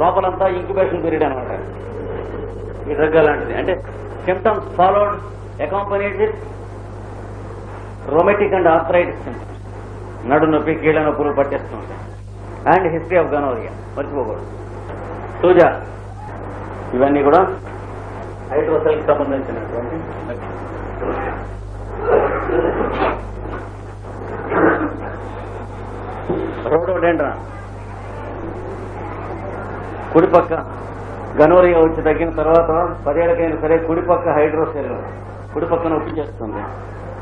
లోపలంతా incubation period అనమాట ఈ డ్రగ్ అలాంటిది అంటే symptoms followed accompanied with and arthritis symptoms నడు నొప్పి కీళ్ళ నొప్పులు పట్టేస్తుంటాయి. అండ్ హిస్టరీ ఆఫ్ గనోరియా మర్చిపోకూడదు. సూజా ఇవన్నీ కూడా హైడ్రోసెల్కి సంబంధించినటువంటి రోడోడెండ్రా కుడిపక్క గనోరియా వచ్చి తగ్గిన తర్వాత పదేళ్ళకైనా సరే కుడిపక్క హైడ్రోసెల్ కుడిపక్క నొప్పి చేస్తుంది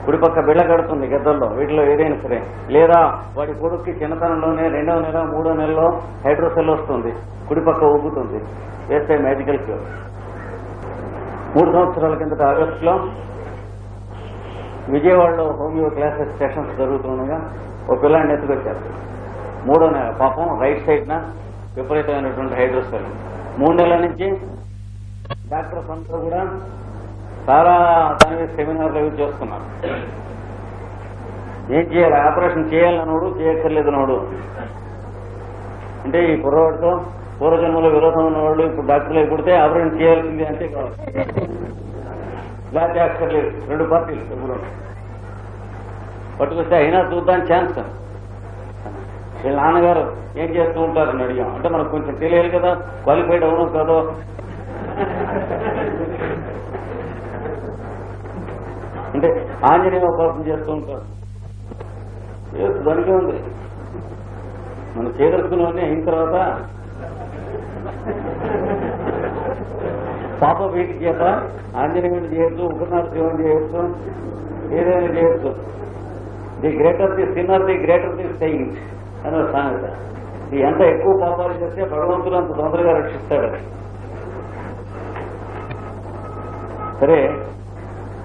కుడిపక్క బిళ్ళ కడుతుంది గద్దల్లో వీటిలో ఏదైనా సరే. లేదా వాడి కొడుక్కి చిన్నతనంలోనే రెండవ నెల మూడో నెలలో హైడ్రోసెల్ వస్తుంది. కుడిపక్క ఉబ్బుతుంది. వేస్తే మ్యాజికల్ క్యూర్ మూడు సంవత్సరాల కిందట ఆగస్టులో విజయవాడలో హోమియో క్లాసెస్ సెషన్స్ జరుగుతుండగా ఒక పిల్లాన్ని ఎత్తుకొచ్చారు. మూడో నెల పాపం రైట్ సైడ్న విపరీతమైనటువంటి హైడ్రోసెల్ మూడు నెలల నుంచి డాక్టర్స్ అందరూ కూడా చాలా దాని మీద సెమినార్లు అవి చేస్తున్నారు. ఏం చేయాలి? ఆపరేషన్ చేయాలన్నోడు చేయక్కర్లేదన్నోడు. అంటే ఈ కుర్రవాడితో పూర్వజన్మలో విరోధం ఉన్నవాళ్ళు ఇప్పుడు డాక్టర్లు అయిపోతే ఆపరేషన్ చేయాల్సింది అంటే కాదు. లేకపోతే అక్కర్లేదు. రెండు పార్టీలు. పట్టుకొస్తే అయినా చూద్దాం ఛాన్స్. వీళ్ళ నాన్నగారు ఏం చేస్తూ ఉంటారని అడిగాం. అంటే మనకు కొంచెం తెలియాలి కదా క్వాలిఫైడ్ అవును కాదో. అంటే ఆంజనేయ ఉపాసన చేస్తూ ఉంటారు. దానికే ఉంది. మనం చేయదలుచుకున్నవన్నీ అయిన తర్వాత పాప వీటి చేత ఆంజనేయుని చేయొచ్చు ఉపనాథ శివుని చేయొచ్చు ఏదైనా చేయొచ్చు the greater the sinner the greater the saint అని ఒక సామెత ఎంత ఎక్కువ పాపాలు చేస్తే భగవంతుడు అంత తొందరగా రక్షిస్తాడు. సరే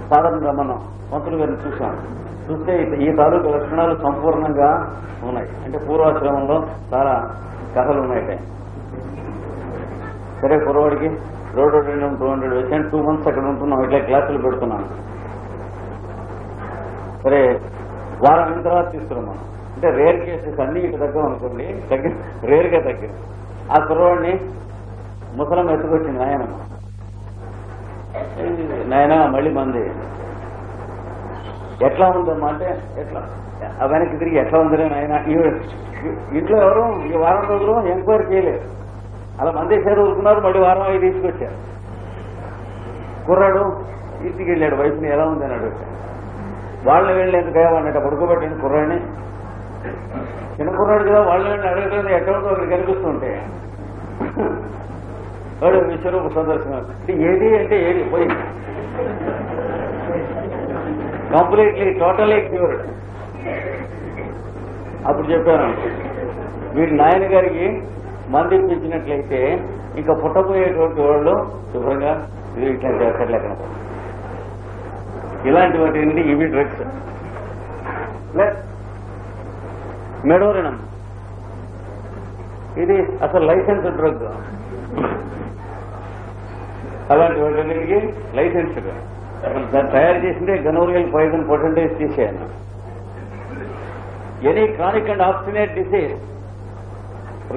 సాధారణంగా మనం పంతులు గారిని చూసాం చూస్తే ఈ- తాలూకు లక్షణాలు సంపూర్ణంగా ఉన్నాయి. అంటే పూర్వాశ్రమంలో చాలా కథలు ఉన్నాయి. సరే పూర్వాడికి రోడ్ రెండు టూ హండ్రెడ్ వచ్చాను టూ మంత్స్ అక్కడ ఉంటున్నాం. ఇట్లా క్లాసులు పెడుతున్నాను సరే వారం అయిన తర్వాత తీసుకున్నాం మనం అంటే రేర్ కేసెస్ అన్ని ఇటు దగ్గర అనుకోండి తగ్గి రేర్గా తగ్గింది ఆ కుర్రవాడిని ముసలం ఎత్తుకొచ్చింది నాయనమ్మ నాయన మళ్ళీ మంది. ఎట్లా ఉందమ్మా అంటే ఎట్లా? ఆ వెనక్కి తిరిగి ఎట్లా ఉందిరే నాయన? ఈ- ఇంట్లో ఎవరు? ఈ వారం రోజులు ఎంక్వైరీ చేయలేదు. అలా మంది సేరు ఊరుకున్నారు మళ్ళీ వారం అవి తీసుకొచ్చారు. కుర్రాడు ఇంటికి వెళ్ళాడు వైఫ్ని ఎలా ఉంది అని అడుగుతాడు వాళ్ళని వెళ్ళి ఎందుకు అన్నట్టు పడుకోబెట్టండి కుర్రాడిని. చిన్నకున్నాడు కదా వాళ్ళని వెళ్ళి అడగడం ఎక్కడ ఉందో కనిపిస్తుంటే. వాడు విశ్వరూప సందర్శనం. ఏది అంటే ఏది? పోయింది కంప్లీట్లీ టోటలీ క్యూర్డ్ అప్పుడు చెప్పాను వీడి నాయన గారికి మంది ఇప్పించినట్లయితే ఇంకా పుట్టబోయేటువంటి వాళ్ళు శుభ్రంగా ఇది ఇట్లా చేస్తారు ఇలాంటి వాటి ఇవి డ్రగ్స్ ప్లస్ మెడోరినం. ఇది అసలు లైసెన్స్ డ్రగ్. అలాంటి వాటికి లైసెన్స్ దాన్ని తయారు చేసిందే gonorrhoeal poison percentage తీసేయను. Any chronic and obstinate disease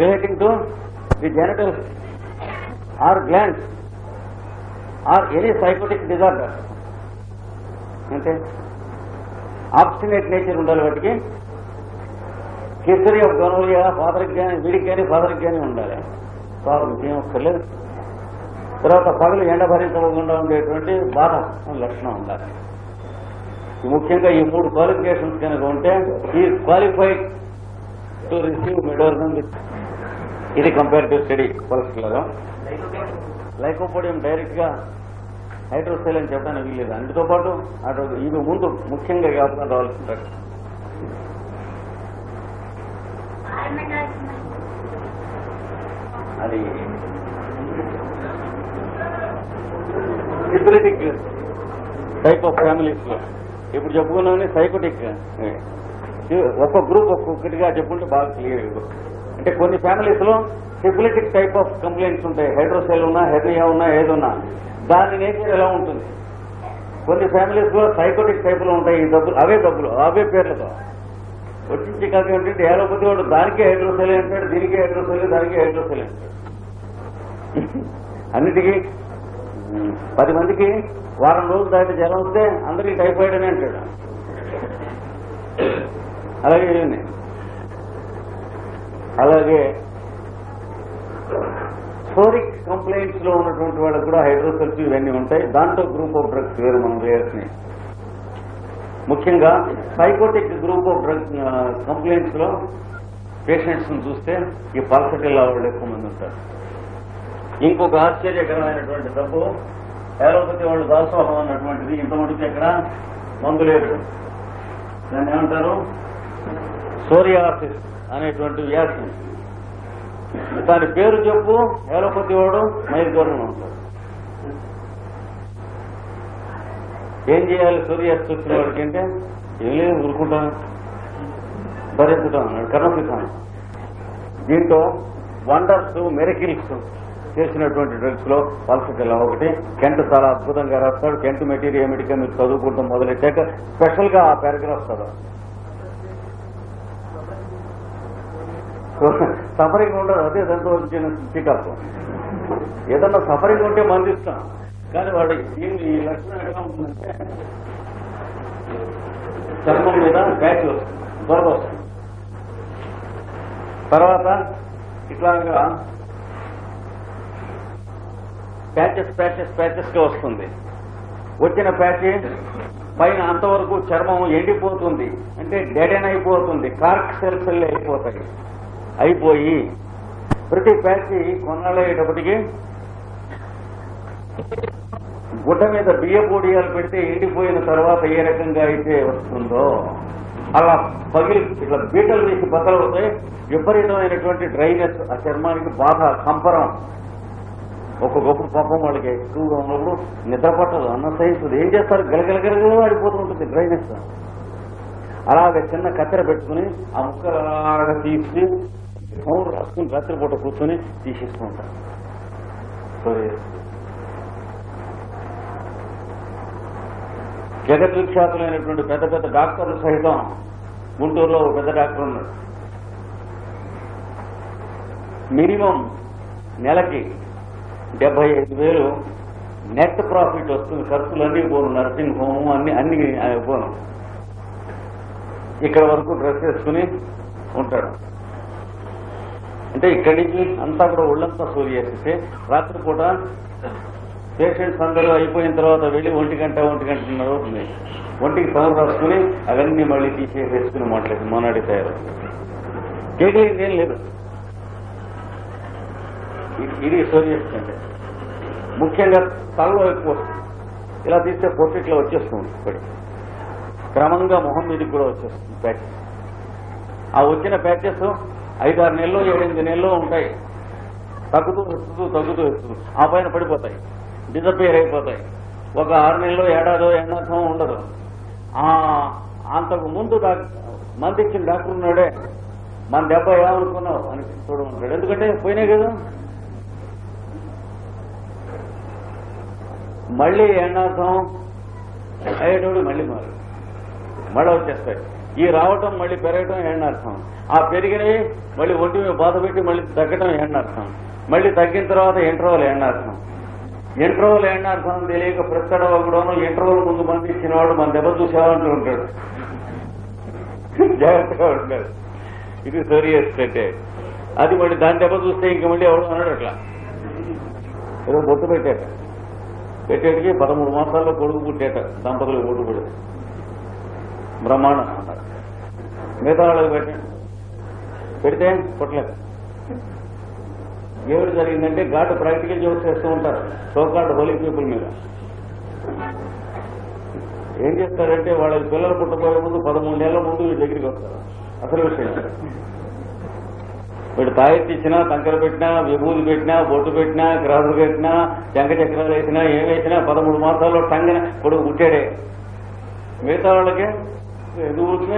relating to the genital or glands or any psychotic disorder అంటే ఆబ్స్టినేట్ నేచర్ ఉండాలి వాటికి. హిస్టరీ ఆఫ్ గనోరియా ఫాదర్కి కానీ వీడికి కానీ ఫాదర్కి కానీ ఉండాలి. ఫాదర్కి ఏం ఒక్కర్లేదు. తర్వాత పగలు ఎండ భరించకుండా ఉండేటువంటి బాధ లక్షణం ఉండాలి. ముఖ్యంగా ఈ మూడు క్వాలిఫికేషన్స్ కనుక ఉంటే ఈ క్వాలిఫైడ్ టు రిసీవ్ మెడోరిజం ఇది కంపారిటివ్ స్టడీ కొలెస్ట్రాల్ లైకోపోడియం డైరెక్ట్గా హైడ్రోసైల్ అని చెప్పడానికి వీల్లేదు. అందుతో పాటు అటు ఇది ముందు ముఖ్యంగా జ్ఞాపకం రావాల్సిన డ్రగ్. అది సిబిలిటిక్ టైప్ ఆఫ్ ఫ్యామిలీస్లో. ఇప్పుడు చెప్పుకున్నామని సైకోటిక్ ఒక్క గ్రూప్ ఒక్కొక్కటిగా చెప్పుకుంటే బాగా క్లియర్ అంటే కొన్ని ఫ్యామిలీస్లో సిబిలిటిక్ టైప్ ఆఫ్ కంప్లైంట్స్ ఉంటాయి. హైడ్రోసెల్ ఉన్నా హెర్నియా ఉన్నా ఏదున్నా. దాని నేచర్ ఎలా ఉంటుంది? కొన్ని ఫ్యామిలీస్లో సైకోటిక్ టైప్లో ఉంటాయి. ఈ డబ్బులు అవే డబ్బులు అవే పేర్లతో. వచ్చి చికాకు ఏంటంటే ఏలోపతి వాడు దానికి హైడ్రోసెల్ అంటాడు దీనికి హైడ్రోసెల్ దానికి హైడ్రోసెల్ అంటాడు. అన్నిటికీ పది మందికి వారం రోజులు దాటి జ్వరం వస్తే అందరికీ టైఫాయిడ్ అని అంటాడు. అలాగే అలాగే సోరిక్ కంప్లైంట్స్లో ఉన్నటువంటి వాళ్ళకి కూడా హైడ్రోసెల్స్ ఇవన్నీ ఉంటాయి. దాంట్లో గ్రూప్ ఆఫ్ డ్రగ్స్ వేరు మనం వేయాల్సినవి ముఖ్యంగా సైకోటిక్ గ్రూప్ ఆఫ్ డ్రగ్ కంప్లైంట్స్లో పేషెంట్స్ చూస్తే ఈ పల్సటిల్ వాళ్ళు ఎక్కువ మంది ఉంటారు. ఇంకొక ఆశ్చర్యకరమైనటువంటి తప్పు ఏలోపతి వాళ్ళు దాసోహం అన్నటువంటిది ఇంతమందికి ఎక్కడ మందు లేదు. దాన్ని ఏమంటారు? సోరియాసిస్ అనేటువంటి వ్యాధి. దాని పేరు చెప్పు ఏలోపతి వాడు మైలు దూరంలో ఉంటాడు ఏం చేయాలి సూర్యాస్తి వచ్చిన వాడికి అంటే? ఏం లేదు ఊరుకుంటాను. భరించుతాను కర్ణపిస్తాను దీంతో వండర్స్ మెరకిల్స్ చేసినటువంటి డ్రగ్స్లో పల్సటిల్ ఒకటి. కెంట్ చాలా అద్భుతంగా రాస్తాడు. కెంట్ మెటీరియల్ మెడికల్ మీరు చదువుకుంటాం మొదలెట్టాక స్పెషల్గా ఆ పారాగ్రాఫ్ చదవాలి సఫరింగ్ ఉండదు. అదే దాంతో వచ్చిన చికాకు. ఏదన్నా సఫరింగ్ ఉంటే మందిస్తాం కానీ వాడు ఈ ఈ లక్షణం ఎలా ఉంటుందంటే చర్మం మీద బ్యాక్ వస్తుంది వస్తుంది. తర్వాత ఇట్లాగా ప్యాచెస్ ప్యాచెస్ ప్యాచెస్గా వస్తుంది వచ్చిన ప్యాచెస్ పైన అంతవరకు చర్మం ఎండిపోతుంది. అంటే డెడెన్ అయిపోతుంది. కార్క్ సెల్స్ అయిపోతాయి. అయిపోయి ప్రతి ప్యాచి కొన్నాళ్ళు గుడ్డ మీద బియ్య పొడియాలు పెడితే ఎండిపోయిన తర్వాత ఏ రకంగా అయితే వస్తుందో అలా పగిలి ఇట్లా బీటలు వేసి బద్దలవుతాయి. విపరీతమైనటువంటి డ్రైనెస్ ఆ చర్మానికి బాధ కంపరం. ఒక్కొక్కప్పుడు పాపం వాళ్ళకి ఎక్కువగా ఉన్నప్పుడు నిద్ర పట్టదు అన్న సైన్స్ ఏం చేస్తారు గలగలగలగల ఆడిపోతూ ఉంటుంది డ్రైనెస్ అలాగే చిన్న కత్తెర పెట్టుకుని ఆ ముక్కలు అలాగా తీసి ఫోన్ రాసుకుని రాత్రిపూట కూర్చొని తీసేస్తూ ఉంటారు సరే. జగద్విఖ్యాతులైనటువంటి పెద్ద పెద్ద డాక్టర్లు సహితం గుంటూరులో ఒక పెద్ద డాక్టర్ ఉన్నాడు. మినిమం నెలకి డెబ్బై ఐదు వేలు నెట్ ప్రాఫిట్ వస్తుంది. ఖర్చులన్నీ పోను. నర్సింగ్ హోము అన్ని అన్ని పోను. ఇక్కడ వరకు డ్రెస్ వేసుకుని ఉంటాడు. అంటే ఇక్కడి నుంచి అంతా కూడా ఒళ్ళంతా సూర్యేస్తే రాత్రిపూట పేషెంట్స్ అందరూ అయిపోయిన తర్వాత వెళ్ళి ఒంటి గంట ఒంటి గంటన్నర అవుతుంది. ఒంటికి పవర్ రాసుకుని అవన్నీ మళ్ళీ తీసేసేసుకుని మాట్లాడి మొన్నటి తయారు కేకలింగ్ ఏం లేదు. ఇది- ఇది అంటే ముఖ్యంగా తలలో ఎక్కువ వస్తుంది. ఇలా తీస్తే పొట్టిట్లో వచ్చేస్తుంది ఇప్పటి క్రమంగా మొహం మీదకి కూడా వచ్చేస్తుంది ప్యాచెస్ ఆ వచ్చిన ప్యాచెస్ ఐదారు నెలలు ఏడెనిమిది నెలలు ఉంటాయి. తగ్గుతూ వస్తూ తగ్గుతూ వస్తుంది ఆ పైన పడిపోతాయి. డిజపేర్ అయిపోతాయి. ఒక ఆరు నెలలో ఏడాదో ఎండార్థం ఉండదు. ఆ అంతకు ముందు మందిచ్చిన మంది ఇచ్చిన డాక్టర్ ఉన్నాడే. మన దెబ్బ ఏమనుకున్నావు? అని చూడమంటాడు. ఎందుకంటే పోయినాయి కదా. మళ్ళీ ఎండార్థం అయ్యేటోడు మళ్ళీ మారు. మళ్ళీ వచ్చేస్తాయి ఈ రావటం మళ్ళీ పెరగటం ఎండార్థం ఆ పెరిగినవి మళ్ళీ ఒంటి మీద బాధ పెట్టి మళ్ళీ తగ్గటం ఎండార్థం మళ్ళీ తగ్గిన తర్వాత ఇంటర్వల్ ఎండార్థం ఇంటర్వల్ ఎండార్థం తెలియక ప్రస్తడవ కూడాను ఇంటర్వల్ ముందు మంది ఇచ్చినవాడు మన దెబ్బ చూసేవాడు ఉంటాడు. జాగ్రత్తగా ఉంటాడు ఇది సరి అంటే అది మళ్ళీ దాని దెబ్బ చూస్తే ఇంక మళ్ళీ ఎవడు అన్నాడు అట్లా. ఏదో బొట్టు పెట్టాట పెట్టేటికి పదమూడు మాసాల్లో కొడుకు పుట్టేట. దంపతులు ఓటు పడి బ్రహ్మాండం అంటారు. మిగతా వాళ్ళకి పెట్టండి. పెడితే పుట్టలేదు ఏమిటి జరిగిందంటే ఘాటు ప్రాక్టికల్ జోక్స్ చేస్తూ ఉంటారు. సోకాడు హోలీ పీపుల్ మీద. ఏం చేస్తారంటే వాళ్ళకి పిల్లలు పుట్టబోయే ముందు పదమూడు నెలల ముందు దగ్గరికి వస్తారు. అసలు విషయం. వీడు తాయెత్తి ఇచ్చినా తంకర పెట్టినా విభూతి పెట్టినా బొట్టు పెట్టినా గ్రాసులు పెట్టినా శంఖ చక్రాలు వేసినా ఏం వేసినా పదమూడు మాసాల్లో టంగన కొడుకు పుట్టాడే. మిగతా వాళ్ళకి ఎందుకు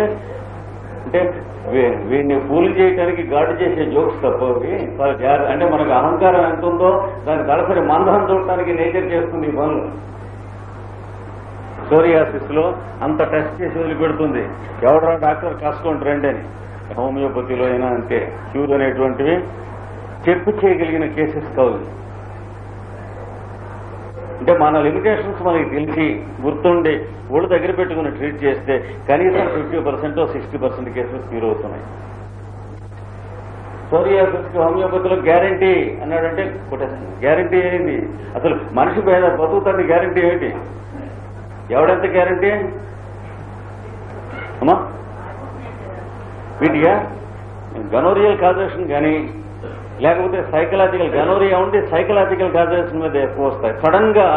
అంటే వీ- వీడిని పూలు చేయడానికి గాడు చేసే జోక్స్ తప్ప అంటే మనకు అహంకారం ఎంత ఉందో దాని తలసరి మందం చూడటానికి నేచర్ చేస్తుంది ఈ పనులు. సోరియాసిస్లో అంత టెస్ట్ చేసి వదిలిపెడుతుంది. ఎవడరా డాక్టర్ కాసుకోండి రండి అని. హోమియోపతిలో అయినా అంతే. క్యూర్ అనేటువంటివి చెప్పు చేయగలిగిన కేసెస్ కావాలి అంటే మన లిమిటేషన్స్ మనకి తెలిసి గుర్తుండి ఒళ్ళు దగ్గర పెట్టుకుని ట్రీట్ చేస్తే కనీసం fifty percent sixty percent cases cure అవుతున్నాయి. సోరియాసిస్కి హోమియోపతిలో గ్యారంటీ అన్నాడంటే కొట్టేస్తుంది గ్యారంటీ ఏంటి అసలు మనిషి పేద బతుకుతాన్ని గ్యారంటీ ఏంటి ఎవడెంత గ్యారంటీ? అమ్మా? వీటిగా గనోరియల్ కాజేషన్ కానీ లేకపోతే సైకలాజికల్ గనోరియా ఉండి సైకలాజికల్ కాజేషన్ మీద ఎక్కువ వస్తాయి. సడన్గా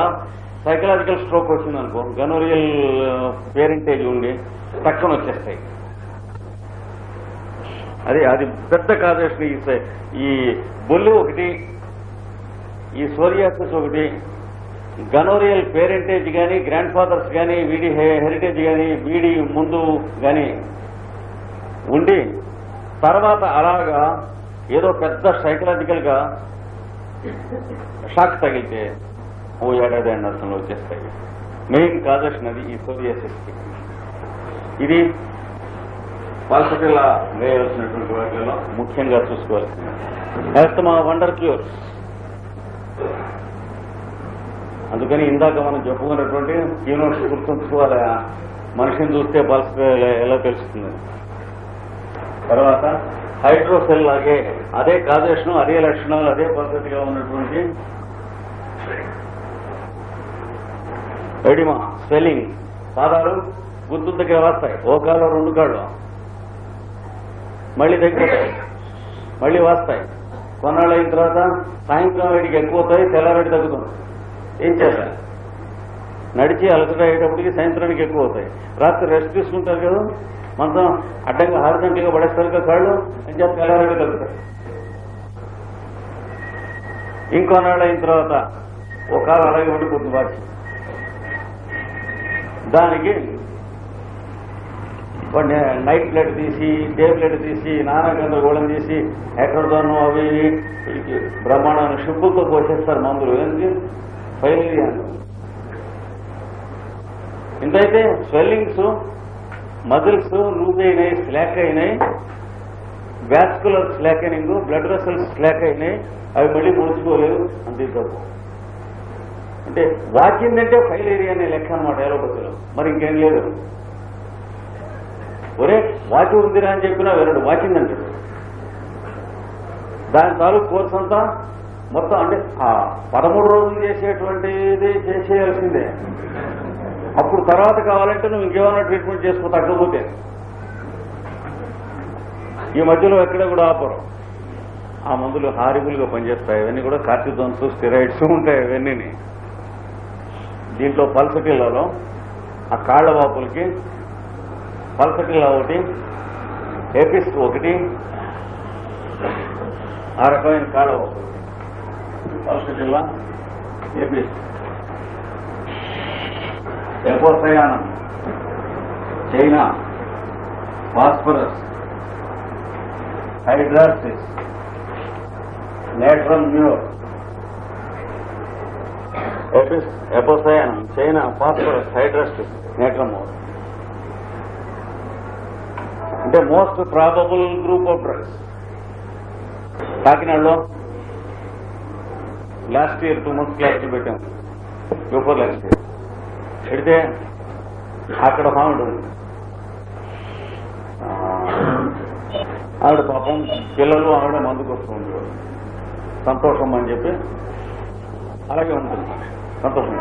సైకలాజికల్ స్ట్రోక్ వచ్చింది అనుకో గనోరియల్ పేరెంటేజ్ ఉండి పక్కన వచ్చేస్తాయి. అదే అది పెద్ద కాజేషన్. ఈ ఈ బొల్లు ఒకటి ఈ సోరియాసిస్ ఒకటి గనోరియల్ పేరెంటేజ్ కానీ గ్రాండ్ ఫాదర్స్ కానీ వీడి హె- హెరిటేజ్ కానీ వీడి ముందు కానీ ఉండి తర్వాత అలాగా ఏదో పెద్ద సైకలాజికల్గా షాక్ తగిలితే ఓ ఏడాది నర్సంలో వచ్చేస్తాయి. మెయిన్ కాజేషన్ ఈ సోరియాసిస్కి ఇది పాల్సటిల్ల వేయవలసినటువంటి వాటిలో ముఖ్యంగా చూసుకోవాల్సింది. మా వండర్ క్యూర్స్. అందుకని ఇందాక మనం చెప్పుకున్నటువంటి యూనివర్సిటీ గుర్తుంచుకోవాలి? మనిషిని చూస్తే పల్స్ ఎలా తెలుస్తుంది? తర్వాత హైడ్రోసెల్ లాగే అదే కాజేషన్ అదే లక్షణాలు అదే పద్ధతిగా ఉన్నటువంటి ఎడిమా స్వెల్లింగ్ పాదాలు గుర్తు దగ్గర వస్తాయి. ఓ కాళ్ళు రెండు కాళ్ళు. మళ్ళీ తగ్గిపోతాయి మళ్ళీ వస్తాయి. కొన్నాళ్ళు అయిన తర్వాత సాయంత్రం వేడికి ఎక్కువ అవుతాయి తెల్లారెడ్డి తగ్గుతుంది. ఏం చేస్తారు నడిచి అలసట అయ్యేటప్పటికి సాయంత్రానికి ఎక్కువ అవుతాయి రాత్రి రెస్ట్ తీసుకుంటారు కదా? మంచం అడ్డంగా హారిజంటల్గా పడేస్తారు కదా కాళ్ళు అని చెప్పి తెల్లారెడ్డి తగ్గుతాయి ఇంకొన్నాళ్ళు అయిన తర్వాత ఒక అలాగే ఉండిపోతుంది వాచి. దానికి వాడిని నైట్ ప్లేట్ తీసి డే ప్లేట్ తీసి నానా గోళం తీసి ఎక్కడతోనూ అవి ఇవి బ్రహ్మాండమైన షిప్పులతో పోసేస్తారు మందులు. ఎందుకు? ఫైనల్ ఇంతైతే స్వెల్లింగ్స్ మజిల్స్ లూజ్ అయినాయి స్లాక్ అయినాయి vascular slackening blood vessels slack అయినాయి అవి మళ్ళీ ముడుచుకోలేదు అంతే తప్పు అంటే వాకిందంటే ఫైల్ ఏరియా అనే లెక్క అనమాట ఎలోపతిలో మరి ఇంకేం లేదు. ఒరే వాకి ఉందిరా అని చెప్పినా వెళ్ళడు వాకింగ్ దాని తాలూకు కోర్స్ అంతా మొత్తం అంటే ఆ పదమూడు రోజులు చేసేటువంటిది చేసేయాల్సిందే. అప్పుడు తర్వాత కావాలంటే నువ్వు ఇంకేమైనా ట్రీట్మెంట్ చేసుకో తగ్గకపోతే. ఈ మధ్యలో ఎక్కడ కూడా ఆపరు. ఆ మందులు హారిబుల్గా పనిచేస్తాయి. ఇవన్నీ కూడా కార్టిజోన్స్ స్టెరాయిడ్స్ ఉంటాయి ఇవన్నీ దీంట్లో పల్సటిల్లలో ఆ కాళ్ళ వాపులకి పల్సటిల్లా ఒకటి ఎపిస్ ఒకటి ఆ రకమైన కాళ్ళ వాపు పల్సటిల్లా ఎయిర్పోర్ట్ ప్రయాణం చైనా ఫాస్ఫరస్ హైడ్రాసిస్ నేట్రల్ న్యూర్ ఎపోసయానం చైనా ఫాస్ఫరస్ హైడ్రాసిస్ నేట్రల్ మ్యూర్. అంటే most probable group of drugs. కాకినాడలో last year two months class పెట్టాం బిఫోర్ లాస్ట్ ఇయర్ పెడితే అక్కడ మామిడి ఆవిడ పాపం పిల్లలు ఆవిడ మందుకు వస్తూ ఉండేవారు సంతోషం అని చెప్పి అలాగే ఉంటుంది. సంతోషం.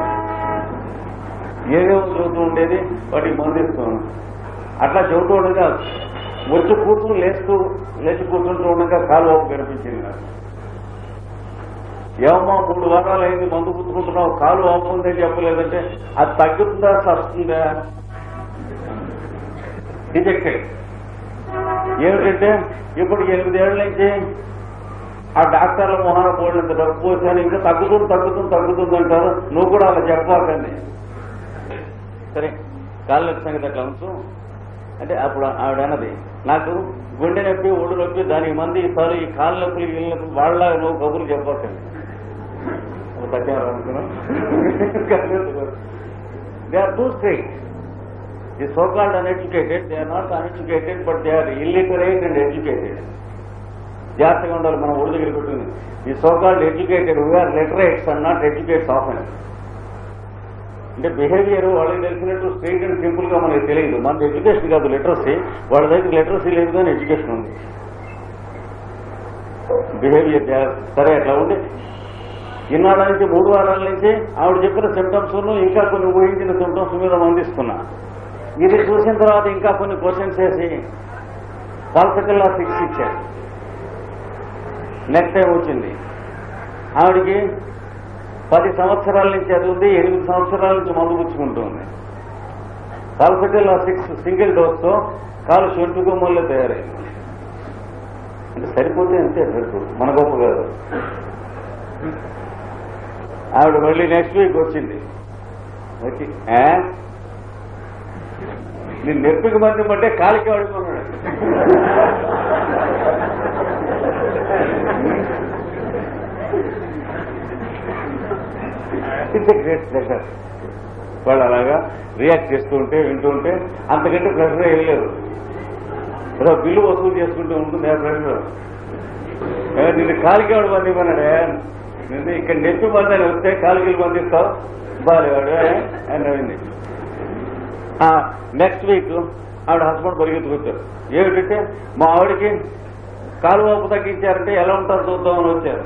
ఏదేమో చదువుతూ ఉండేది వాటికి మందు ఇస్తాను అట్లా చదువుతూ ఉండగా వచ్చి కూర్చుని లేస్తూ లేచి కూర్చుంటూ ఉండగా కాలు కనిపించింది నాకు. ఏమమ్మా మూడు వారాలు అయింది మందు పుచ్చుకుంటున్నావు కాలు వాపు ఉందని చెప్పలేదంటే అది తగ్గుతుందా వస్తుందా రిజెక్టెడ్ ఏమిటంటే ఇప్పుడు ఎనిమిదేళ్ళ నుంచి ఆ డాక్టర్ల మొహన పోయినంత డబ్బు పోసాను ఇంకా తగ్గుతుంది తగ్గుతుంది తగ్గుతుంది అంటారు. నువ్వు కూడా అలా చెప్పాకండి సరే కాళ్ళ సంగతి అట్లా ఉంచు. అంటే అప్పుడు ఆవిడ అన్నది నాకు గుండె నొప్పి ఒళ్ళు నొప్పి దానికి మంది ఇస్తారు ఈ కాళ్ళ నొప్పులు వీళ్ళ నొప్పి వాళ్ళ నువ్వు కబుర్లు చెప్పకండి అనుకున్నాం they are too street the so called uneducated they are not uneducated but they are illiterate and educated జాగ్రత్తగా ఉండాలి మనం ఒడి దగ్గర పెట్టుకుని. ఈ so called educated we are literates and not educates often అంటే బిహేవియర్ వాళ్ళకి తెలిసినట్టు స్ట్రీట్ అండ్ సింపుల్గా మనకి తెలియదు. మన ఎడ్యుకేషన్ కాదు లిటరసీ వాళ్ళ దగ్గర లిటరసీ లేదు కానీ ఎడ్యుకేషన్ ఉంది. బిహేవియర్ సరే అట్లా ఉంది ఇన్నాళ్ళ నుంచి మూడు వారాల నుంచి ఆవిడ చెప్పిన సిమ్టమ్స్ ఇంకా కొన్ని ఊహించిన సిమ్టమ్స్ మీద మందిస్తున్నా ఇది చూసిన తర్వాత ఇంకా కొన్ని క్వశ్చన్స్ వేసి పాలిటికల్ సిక్స్ ఇచ్చారు. నెక్స్ట్ టైం వచ్చింది. ఆవిడికి పది సంవత్సరాల నుంచి చదివింది ఎనిమిది సంవత్సరాల నుంచి మందు పుచ్చుకుంటుంది కాల్ఫెటల్ సిక్స్ సింగిల్ డోస్తో కాలు చెట్టు గుమ్మల్లో తయారైంది. అంటే సరిపోతే అంతే డ్రెస్ మన గొప్ప కాదు ఆవిడ మళ్ళీ నెక్స్ట్ వీక్ వచ్చింది. వచ్చి నేను నెప్పికి మంది అంటే కాలికి ఆడుకున్నాడు ఇట్స్ గ్రేట్ ప్రెషర్ వాళ్ళు అలాగా రియాక్ట్ చేస్తూ ఉంటే వింటూ ఉంటే అంతకంటే ప్రెషర్ ఏం లేదు. ఏదో బిల్లు వసూలు చేసుకుంటూ ఉంటుంది ఆ ప్రెషర్ నిన్ను కాలికి వాడు బంధిమన్నాడే నిన్ను ఇక్కడ నెప్పి బంధాన్ని వస్తే కాలుగిలు బంధిస్తావు? బాలేవాడు అని నవ్వింది. నెక్స్ట్ వీక్ ఆవిడ హస్బెండ్ పరిగెత్తుకొచ్చారు ఏమిటంటే మా ఆవిడకి కాలు వాపు తగ్గించారంటే ఎలా ఉంటారు చూద్దామని వచ్చారు.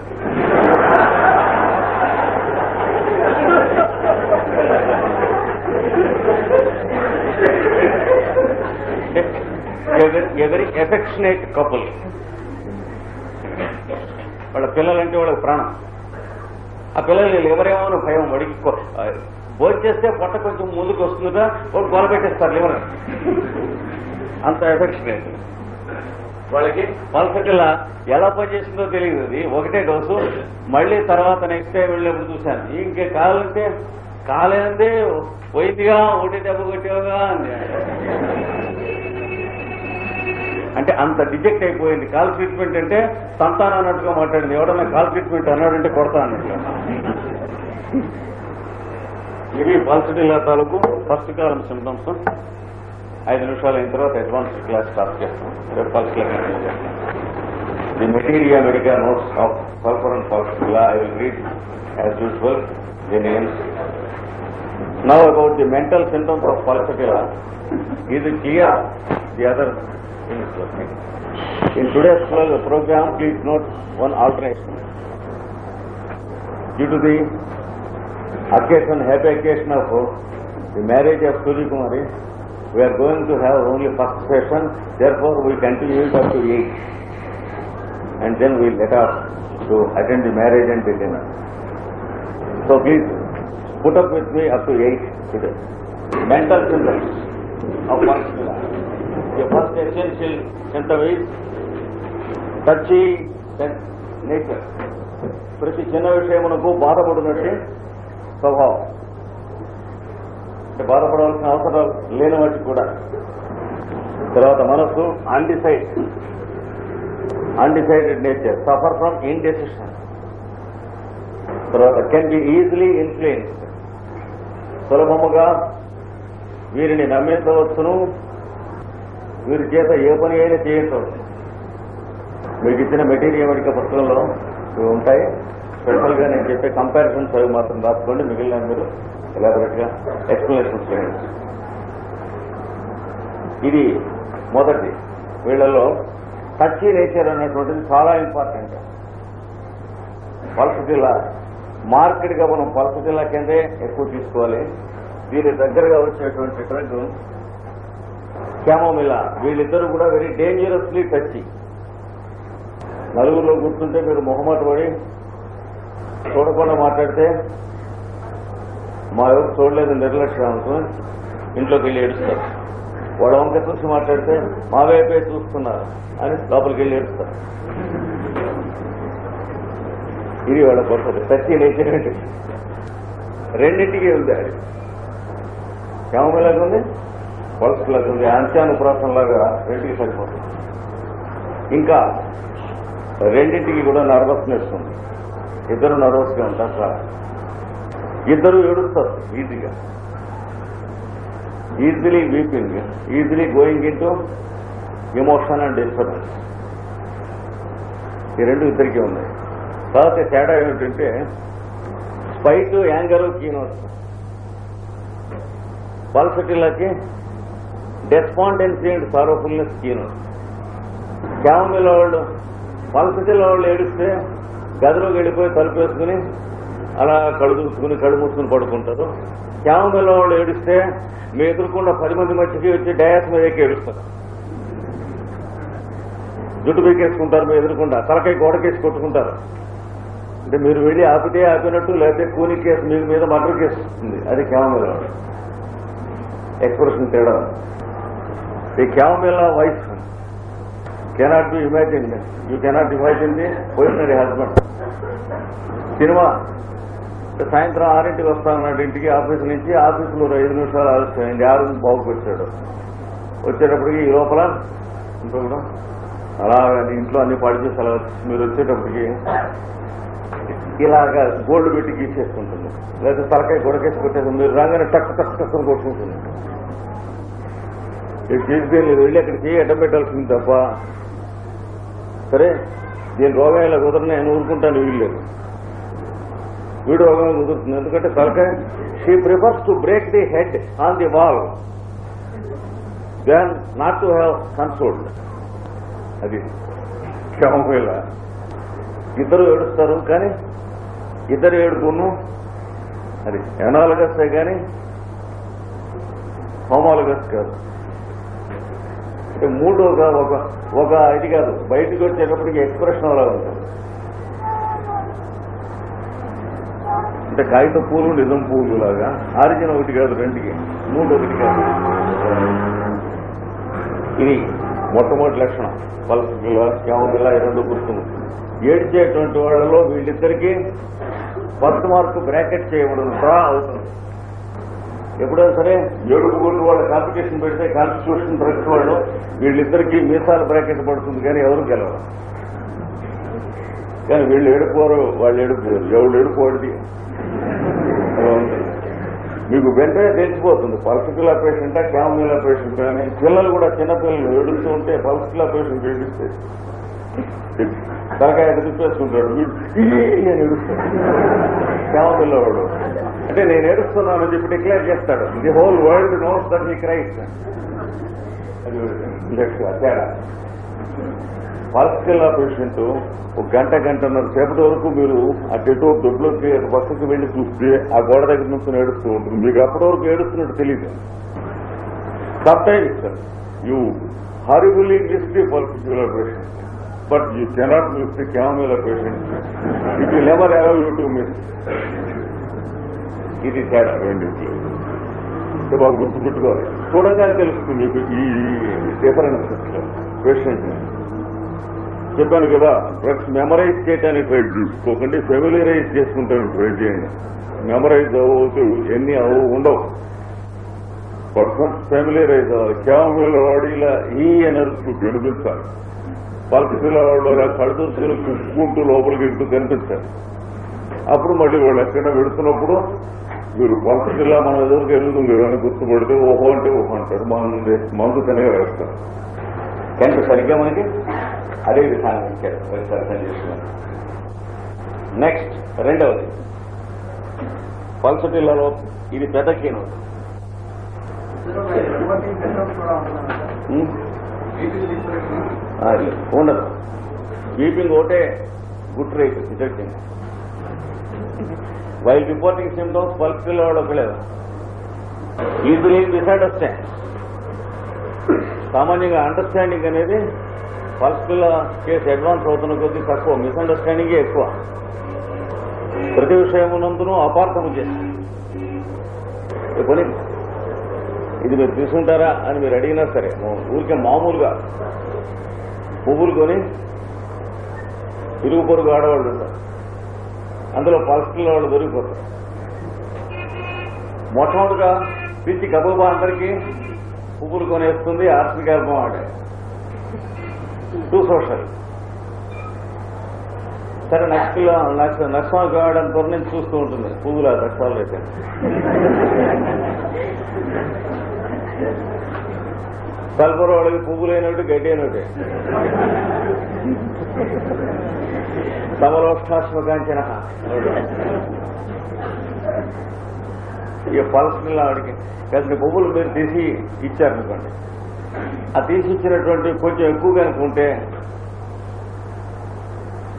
ఎవరి ఎఫెక్షనేట్ కపుల్ వాళ్ళ పిల్లలంటే వాళ్ళకి ప్రాణం. ఆ పిల్లలు ఎవరేమో భయం వడికి భోజనం చేస్తే పొట్ట కొంచెం ముందుకు వస్తుందా వాళ్ళు గొల పెట్టేస్తారు లివర్. అంత ఎఫెక్షనేట్ వాళ్ళకి పల్సటిల ఎలా పనిచేసిందో తెలియదు అది. ఒకటే డోసు. మళ్ళీ తర్వాత నెక్స్ట్ టైం వెళ్ళినప్పుడు చూశాను. ఇంకే కావాలంటే కాలేదంటే పోయిందిగా ఒకటి దెబ్బ కొట్టేవగా అంటే అంత డిజెక్ట్ అయిపోయింది. కాల్ ట్రీట్మెంట్ అంటే సంతానం అన్నట్టుగా మాట్లాడింది. ఎవడన్నా కాల్ ట్రీట్మెంట్ అన్నాడంటే కొడతా అన్నట్టు. ఇవి పాల్సిటిల్ తాలూకు ఫస్ట్ కాలం సిమ్టమ్స్ ఐదు నిమిషాలు అయిన తర్వాత అడ్వాన్స్ క్లాస్ స్టార్ట్ చేస్తాం. రేపు pulse the materia medica notes of sulphur and pulsatilla I will read as usual the names. Now about the mental symptoms of pulsatilla ఇది clear the other In today's pro- program, please note one alteration. Due to the occasion, happy occasion of the marriage of Suri Kumari, we are going to have only first session, therefore we continue it up to 8. And then we let us to attend the marriage and the dinner. So please put up with me up to 8 today. Mental symptoms of Parasila. The first essential symptom is touchy nature. ప్రతి చిన్న విషయమునకు బాధపడినట్టు స్వభావం. అంటే బాధపడవలసిన అవసరం లేని వాటికి కూడా. తర్వాత మనస్సు undecide undecided nature suffer from indecision తర్వాత కెన్ బి ఈజీలీ ఇన్ఫ్లుయెన్స్ సులభముగా వీరిని నమ్మించవచ్చును వీరి చేత ఏ పని అయినా చేయించవచ్చు మీకు ఇచ్చిన మెటీరియల్ మెడిక పుస్తకంలో? ఇవి ఉంటాయి. స్పెషల్గా నేను చెప్పే కంపారిజన్స్ అవి మాత్రం రాసుకోండి. మిగిలిన మీరు ఎలాబరేట్గా ఎక్స్ప్లెనేషన్స్ చేయండి. ఇది మొదటి వీళ్ళలో టచీ నేచర్ అనేటువంటిది చాలా ఇంపార్టెంట్ పల్స్ జిల్లా మార్కెట్గా మనం పల్స్ జిల్లా కిందే ఎక్కువ తీసుకోవాలి. దీని దగ్గరగా వచ్చేటువంటి డ్రగ్ క్యామోమిలా వీళ్ళిద్దరూ కూడా వెరీ డేంజరస్లీ టచ్ నలుగురిలో కూర్చుంటే మీరు మొహమ్మద్ పడి చూడకుండా మాట్లాడితే మా ఎవరు చూడలేదు నిర్లక్ష్యం అనుకుని ఇంట్లోకి వెళ్ళి ఏడుస్తారు. వాళ్ళ వంక చూసి మాట్లాడితే మా వైపే చూస్తున్నారు అని లోపలికి వెళ్ళి ఏడుస్తారు. ఇది వాళ్ళ పద్ధతి టచ్ నేచర్ అంటే రెండింటికి ఉంది అది క్యామోమిలాగా ఉంది పల్స్ లాగా ఉంది. అంత్యానుప్రాసం లాగా రెండింటికి సరిపోతుంది. ఇంకా రెండింటికి కూడా నర్వస్నెస్ ఉంది. ఇద్దరు నర్వస్గా ఉంటారు సార్. ఇద్దరు ఏడుస్తారు ఈజీగా. Easily weeping easily going into emotion and disturbance. ఈ రెండు ఇద్దరికి ఉన్నాయి. తర్వాత తేడా ఏమిటంటే స్పైట్ యాంగర్ కీనోట్స్ పల్సటిల్లకి డెస్పాండెన్సీ అండ్ సారోఫుల్నెస్ కీనోస్ క్యామిల్ వాళ్ళు పల్సటిల్ వాళ్ళు ఏడిస్తే గదిలోకి వెళ్ళిపోయి తలుపేసుకుని అలా కళ్ళు చూసుకుని కళ్ళు మూసుకుని పడుకుంటారు క్యామిల్ వాళ్ళు ఏడిస్తే మీ ఎదురుకుండా పది మంది మధ్యకి వచ్చి డయాస్ మీద ఎక్కి ఏడుస్తారు జుట్టు పీకేసుకుంటారు మీ ఎదురుకుండా తలకాయ గోడకేసి కొట్టుకుంటారు అంటే మీరు వెళ్ళి ఆపితే ఆపినట్టు లేకపోతే కూని కేసు మీ మీద మర్డర్ కేసు వస్తుంది అది క్యామిల్ ఎక్స్ప్రెషన్ తేడా ఈ Camel wife cannot be imagine you cannot imagine the పొజిషనరీ husband cinema సాయంత్రం ఆరింటికి వస్తానన్నాడు ఇంటికి ఆఫీస్ నుంచి ఆఫీసులో ఐదు నిమిషాలు ఆలస్యమైంది ఆరు బాగుకొచ్చాడు వచ్చేటప్పటికి ఈ లోపల ఇంట్లో అలా ఇంట్లో అన్ని పాడు చేసి అలా మీరు వచ్చేటప్పటికి ఇలాగా గోల్డ్ పెట్టి గీసేసుకుంటుంది. లేదా తలకాయ గొడకేసి కొట్టేసి మీరు రాగానే టక్ టక్ టక్ కొట్టుకుంటుంది. ఇది చేస్తే లేదు వెళ్ళి అక్కడికి అడ్డం పెట్టాల్సింది తప్ప. సరే? దీని రోగం ఇలా కుదరని నేను ఊరుకుంటాను వీళ్ళు. వీడు రోగం కుదురుతుంది. ఎందుకంటే తలకాయ she prefers to break the head on the wall then not to have consoled అది క్షమవేళ ఇద్దరు ఏడుస్తారు కానీ ఇద్దరు ఏడుకును అది ఎనాలగస్ కానీ హోమాలగస్ కాదు. మూడు ఒక ఒక ఒక ఇది కాదు బయటకు వచ్చేటప్పటికి ఎక్స్ప్రెషన్ అలా ఉంటుంది. అంటే కాగిత పూలు నిజం పూలు లాగా ఆరిజిన్ ఒకటి కాదు రెండుకి. మూడు ఒకటి కాదు. ఇది మొట్టమొదటి లక్షణం. పల్స్ పిల్ల క్యామ ఈ రెండు గుర్తుంది. ఏడ్చేటువంటి వాళ్ళలో వీళ్ళిద్దరికీ ఫస్ట్ మార్క్ బ్రాకెట్ చేయబడదు. డ్రా అవుతుంది. ఎప్పుడైనా సరే ఏడుపు గుళ్ళు వాళ్ళ కాంపిటీషన్ పెడితే కాన్స్టిట్యూషన్ డ్రగ్స్ వాళ్ళు వీళ్ళిద్దరికీ మీసాల బ్రాకెట్ పడుతుంది కానీ ఎవరు గెలవరు. కానీ వీళ్ళు ఏడుకోరు వాళ్ళు ఏడుకోరు ఎవడు ఏడుకోండి మీకు వెంటనే తెలిసిపోతుంది పల్సికుల పేషెంటా క్యామిలా పేషెంట్ అని. పిల్లలు కూడా చిన్నపిల్లలు ఏడుస్తూ ఉంటే పల్సికుల పేషెంట్ ఏడిస్తే తలకాయ తిప్పేసుకుంటాడు వీడు నేను ఏడుస్తాడు. క్యామిల్లవాడు అంటే నేను ఏడుస్తున్నాను అని చెప్పి డిక్లేర్ చేస్తాడు. The whole world knows that he cries తేడా పల్సికల్లా పేషెంట్ ఒక గంట గంటన్నర సేపటి వరకు మీరు అటు దొడ్లోకి బస్సుకి పక్కకి వెళ్ళి చూస్తే ఆ గోడ దగ్గర నుంచి ఏడుస్తూ ఉంటుంది. మీకు అప్పటి వరకు ఏడుస్తున్నట్టు తెలియదు sometimes you horribly miss the patient but you cannot miss the క్యామిలర్ patient it never allow you to miss ఇది తేడా రెండింటిలో అంటే బాగా గుర్తుపెట్టుకోవాలి చూడగానే తెలుస్తుంది మీకు ఈ డిఫరెన్స్ పేషెంట్ చెప్పాను కదా డ్రగ్స్ మెమరైజ్ చేయడానికి ట్రై చేసుకోకండి ఫెమిలియరైజ్ చేసుకుంటాను ట్రై చేయండి. మెమరైజ్ అవ్వచ్చు ఎన్ని అవ్వ ఉండవు. పర్సన్ ఫెమిలియరైజ్ అవ్వాలి. క్యామిల్ వాడిలా ఈ ఎనర్జీ వినిపించాలి పల్పిల వాళ్ళు అలా కడుతున్న కుక్కుంటూ లోపలికి ఇంటూ కనిపించాలి. అప్పుడు మళ్ళీ వాళ్ళు ఎక్కడ పెడుతున్నప్పుడు మీరు పల్పిల్లా మన ఎదురుకు ఎదుగుతుంది అని గుర్తుపడితే ఓహో అంటే ఓహో అంటారు మందు మందు తనే వేస్తారు. కనుక సరిగ్గా మనకి అదే విధానం ఇచ్చారు. అర్థం చేసుకున్నాం నెక్స్ట్ రెండవది. పల్సటిల్లలో ఇది పెద్ద కీను ఉమ్, అది ఉండదు. వీపింగ్ ఒకటే good rate resulting while reporting symptoms pulsatilla వాడు ఒకలేదు బిలీవ్ మిస్అండర్స్టాండ్ సామాన్యంగా అండర్స్టాండింగ్ అనేది పల్స్పిల్ల కేసు అడ్వాన్స్ అవుతున్న కొద్దీ తక్కువ మిస్అండర్స్టాండింగే ఎక్కువ ప్రతి విషయమునందును అపార్థము చేస్తుంది పని ఇది మీరు తీసుకుంటారా అని మీరు అడిగినా సరే ఊరికే మామూలుగా పువ్వులు కొని ఇరుగు పొరుగు ఆడవాళ్ళు ఉంటారు అందులో పల్స్పిల్ల వాళ్ళు దొరికిపోతారు. మొట్టమొదటిగా పిచ్చి గబగబా అందరికీ పువ్వులు కొనేస్తుంది ఆర్తిక గర్భం ఆడే. టూ సోషల్ సరే నెక్స్ట్ నెక్స్ట్ నక్సల్ గార్డెన్ త్వర నుంచి చూస్తూ ఉంటుంది. పువ్వుల నక్సాలు అయితే. పల్పర వాళ్ళకి పువ్వులు అయినట్టు గడ్డి అయినట్టే. సమలోష్టాశ్మకాంచన ఈ పల్స్ ఆవిడకి. కలిసిన పువ్వులు మీరు తీసి ఇచ్చారనుకోండి ఆ తీసి ఇచ్చినటువంటి కొంచెం ఎక్కువగా అనుకుంటే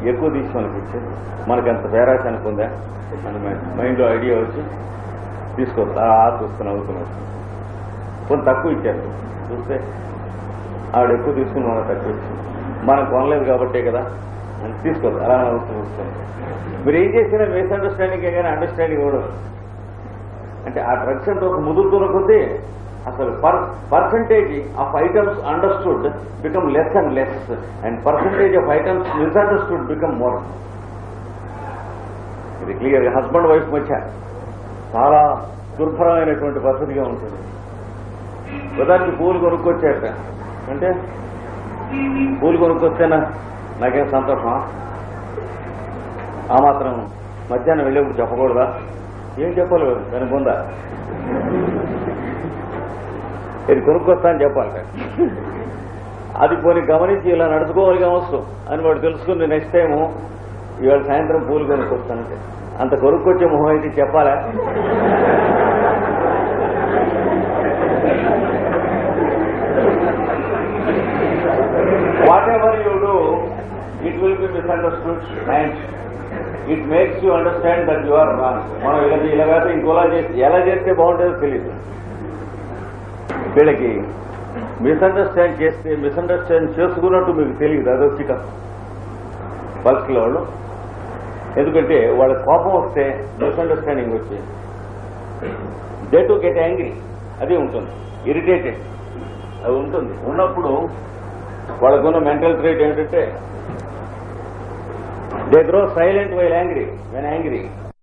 ఎక్కువ తీసి మనకి ఇచ్చారు. మనకి అంత పేరాశ అనుకుందా మన మైండ్లో ఐడియా వచ్చి తీసుకొస్తా ఆ చూస్తున్నా అవుతున్నాం కొంత తక్కువ ఇచ్చారు. చూస్తే ఆవిడ ఎక్కువ తీసుకుని మనం తక్కువ ఇచ్చింది. మనం కొనలేదు కాబట్టే కదా. తీసుకోదు. అలా అవుతుంది మీరు ఏం చేసినా మిస్అండర్స్టాండింగ్ కానీ అండర్స్టాండింగ్ ఇవ్వడం. అంటే ఆ డ్రగ్స్ అంటే ఒక ముదురుతున్న కొద్దీ అసలు per percentage of items understood become less and less and percentage of items misunderstood become more ఇది క్లియర్ హస్బెండ్ వైఫ్ మధ్య చాలా దుర్భరమైనటువంటి పద్ధతిగా ఉంటుంది. ఉదాహరణకి పూలు కొనుక్కొచ్చాట. అంటే పూలు కొనుక్కొస్తేనా నాకేం సంతోషమా? ఆ మాత్రం మధ్యాహ్నం వెళ్ళేప్పుడు చెప్పకూడదా? ఏం చెప్పాలి? దాని ముందా? ఇది కొనుక్కొస్తా అని చెప్పాలి. అది పోనీ గమనించి ఇలా నడుచుకోవాలి అవసరం అని వాడు తెలుసుకుని నెక్స్ట్ టైము ఇవాళ సాయంత్రం పూలు కొనుక్కొస్తానంటే అంత కొనుక్కొచ్చే మొహం అయితే చెప్పాలా? It will be misunderstood and it makes you understand that you are wrong మనం ఇలా ఇలా కాదు ఇంకోలా చేస్తే ఎలా చేస్తే బాగుంటుందో తెలియదు వీళ్ళకి మిస్అండర్స్టాండ్ చేస్తే మిస్అండర్స్టాండ్ చేసుకున్నట్టు మీకు తెలియదు అదో చికం పల్స్లో వాళ్ళు. ఎందుకంటే వాళ్ళ కోపం వస్తే మిస్అండర్స్టాండింగ్ వచ్చి. డే టు గెట్ యాంగ్రీ అది ఉంటుంది. ఇరిటేటెడ్ అది ఉంటుంది. ఉన్నప్పుడు వాళ్ళకున్న మెంటల్ ట్రేట్ ఏంటంటే they grow silent while angry when angry